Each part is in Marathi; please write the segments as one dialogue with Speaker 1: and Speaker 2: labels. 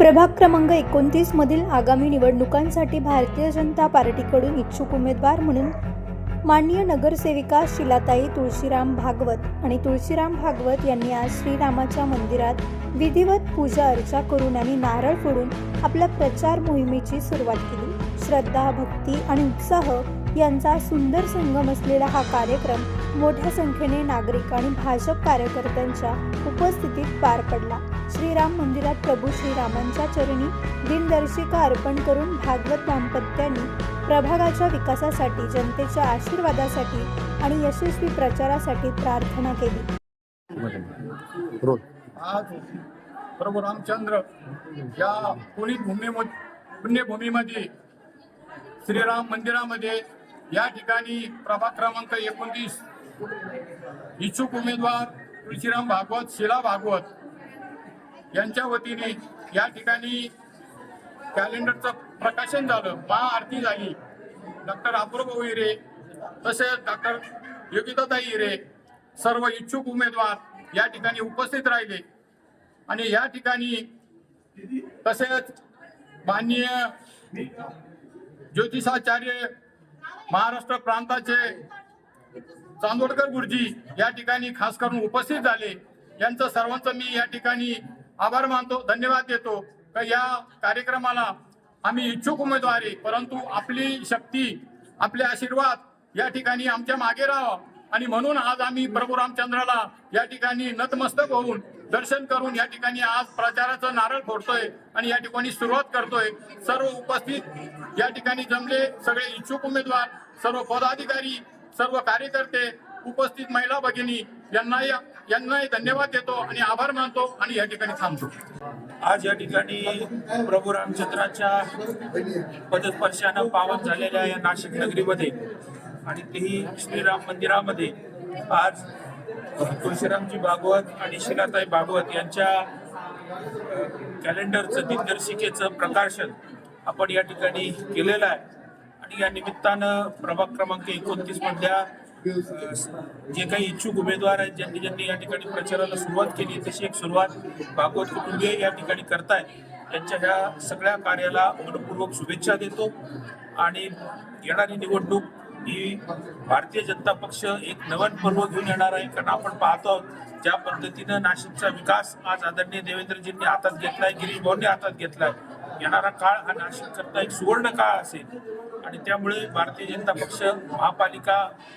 Speaker 1: प्रभाग क्रमांक एकोणतीस मधील आगामी निवडणुकांसाठी भारतीय जनता पार्टीकडून इच्छुक उमेदवार म्हणून माननीय नगरसेविका शिलाताई तुळशीराम भागवत आणि तुळशीराम भागवत यांनी आज श्रीरामाच्या मंदिरात विधिवत पूजा अर्चा करून आणि नारळ फोडून आपल्या प्रचार मोहिमेची सुरुवात केली. श्रद्धा भक्ती आणि उत्साह यांचा सुंदर संगम असलेला हा कार्यक्रम मोठ्या संख्येने नागरिक आणि भाजप कार्यकर्त्यांच्या उपस्थितीत पार पडला. श्रीराम मंदिरात प्रभू श्रीरामांच्या चरणी दिनदर्शिका अर्पण करून भागवत दाम्पत्यांनी प्रभागाच्या विकासासाठी जनतेच्या आशीर्वादासाठी आणि यशस्वी प्रचारासाठी प्रार्थना केली.
Speaker 2: आज प्रभू रामचंद्र या पुणित भूमी पुण्यभूमीमध्ये श्रीराम मंदिरामध्ये या ठिकाणी प्रभाग क्रमांक एकोणतीस इच्छुक उमेदवार तुळशीराम भागवत शिला भागवत यांच्या वतीने या ठिकाणी कॅलेंडरचं प्रकाशन झालं. महाआरती झाली. डॉक्टर अपूर्व हिरे तसेच डॉक्टर योगिताताई हिरे सर्व इच्छुक उमेदवार या ठिकाणी उपस्थित राहिले. आणि या ठिकाणी तसेच माननीय ज्योतिषाचार्य महाराष्ट्र प्रांताचे चांदोडकर गुरुजी या ठिकाणी खास करून उपस्थित झाले. यांचं सर्वांचं मी या ठिकाणी आभार मानतो धन्यवाद देतो. का या कार्यक्रमाला आम्ही इच्छुक उमेदवारी परंतु आपली शक्ती आपले आशीर्वाद या ठिकाणी आमच्या मागे राहावं. आणि म्हणून आज आम्ही प्रभू रामचंद्राला या ठिकाणी नतमस्तक होऊन दर्शन करून या ठिकाणी आज प्रचाराचं नारळ फोडतोय आणि या ठिकाणी सुरुवात करतोय. सर्व उपस्थित या ठिकाणी जमले सगळे इच्छुक उमेदवार सर्व पदाधिकारी सर्व कार्यकर्ते उपस्थित महिला भगिनी यांनाही यांनाही धन्यवाद देतो आणि आभार मानतो आणि या ठिकाणी थांबतो.
Speaker 3: आज या ठिकाणी प्रभू रामचंद्राच्या पदस्पर्शानं पावन झालेल्या या नाशिक नगरीमध्ये आणि तेही श्रीराम मंदिरामध्ये आज तुळशीरामजी भागवत आणि शिलाताई भागवत यांच्या कॅलेंडरचं दिग्दर्शिकेचं प्रकाशन आपण या ठिकाणी केलेलं आहे. आणि या निमित्तानं प्रभाग क्रमांक एकोणतीस मधल्या जे काही इच्छुक उमेदवार आहेत ज्यांनी ज्यांनी या ठिकाणी प्रचाराला सुरुवात केली तशी एक सुरुवात भागवत कुटुंबीय या ठिकाणी करतायत. त्यांच्या ह्या सगळ्या कार्याला मनपूर्वक शुभेच्छा देतो. आणि येणारी निवडणूक ही भारतीय जनता पक्ष एक नवन पर्व घेऊन येणार आहे कारण आपण पाहतो आहोत ज्या पद्धतीनं नाशिकचा विकास आज आदरणीय देवेंद्रजींनी हातात घेतलाय गिरीश भाऊंनी हातात घेतलाय. येणारा काळ हा नाशिक करता एक सुवर्ण काळ असेल. आणि त्यामुळे भारतीय जनता पक्ष महापालिका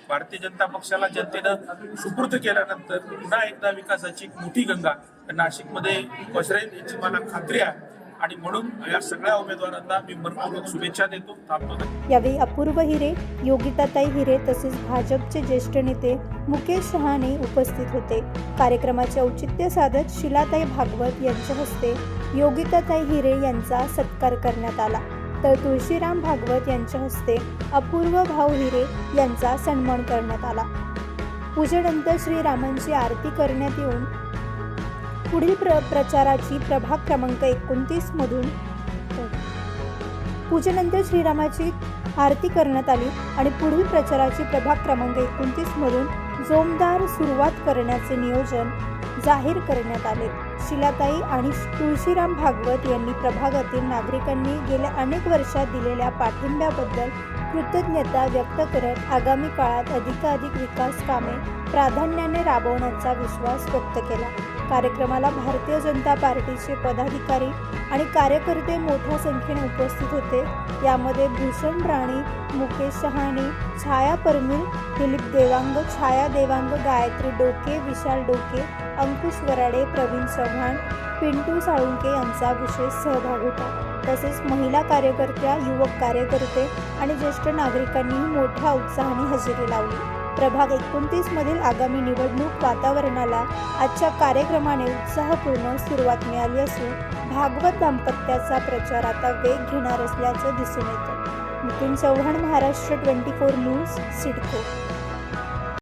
Speaker 3: भारतीय जनता पक्षाला जनतेनं सुपूर्द केल्यानंतर पुन्हा एकदा विकासाची मोठी गंगा नाशिकमध्ये पसरेल याची मला खात्री आहे. आणि म्हणून या सगळ्या उमेदवारांना मी मनपूर्वक शुभेच्छा देतो. थांबतो
Speaker 1: यावेळी अपूर्व हिरे योगिताताई हिरे तसेच भाजपचे ज्येष्ठ नेते मुकेश शहाणे उपस्थित होते. कार्यक्रमाचे औचित्य साधत शिलाताई भागवत यांच्या हस्ते योगिताताई हिरे यांचा सत्कार करण्यात आला. तर तुळशीराम भागवत यांच्या हस्ते अपूर्व भाऊ हिरे यांचा सन्मान करण्यात आला. पूजेनंतर श्रीरामांची आरती करण्यात येऊन पुढील प्र प्रचाराची प्रभाग क्रमांक एकोणतीस मधून पूजेनंतर श्रीरामाची आरती करण्यात आली आणि पुढील प्रचाराची प्रभाग क्रमांक एकोणतीस मधून जोमदार सुरुवात करण्याचे नियोजन जाहीर करण्यात आले. शिलाताई आणि तुळशीराम भागवत यांनी प्रभागातील नागरिकांनी गेल्या अनेक वर्षात दिलेल्या पाठिंब्याबद्दल कृतज्ञता व्यक्त करत आगामी काळात अधिकाधिक विकास कामे प्राधान्याने राबवण्याचा विश्वास व्यक्त केला. कार्यक्रमाला भारतीय जनता पार्टीचे पदाधिकारी आणि कार्यकर्ते मोठ्या संख्येने उपस्थित होते. यामध्ये भूषण राणे मुकेश शहाणे छाया परमील दिलीप देवांग छाया देवांग गायत्री डोके विशाल डोके अंकुश वराडे प्रवीण चव्हाण पिंटू साळुंके यांचा विशेष सहभाग होता. तसेच महिला कार्यकर्त्या युवक कार्यकर्ते आणि ज्येष्ठ नागरिकांनीही मोठ्या उत्साहाने हजेरी लावली. प्रभाग एकोणतीस मधील आगामी निवडणूक वातावरणाला आजच्या कार्यक्रमाने उत्साहपूर्ण सुरुवात मिळाली असून भागवत दाम्पत्याचा प्रचार आता वेग घेणार असल्याचं दिसून येतं. Nitin Chavan Maharashtra twenty four news CIDCO.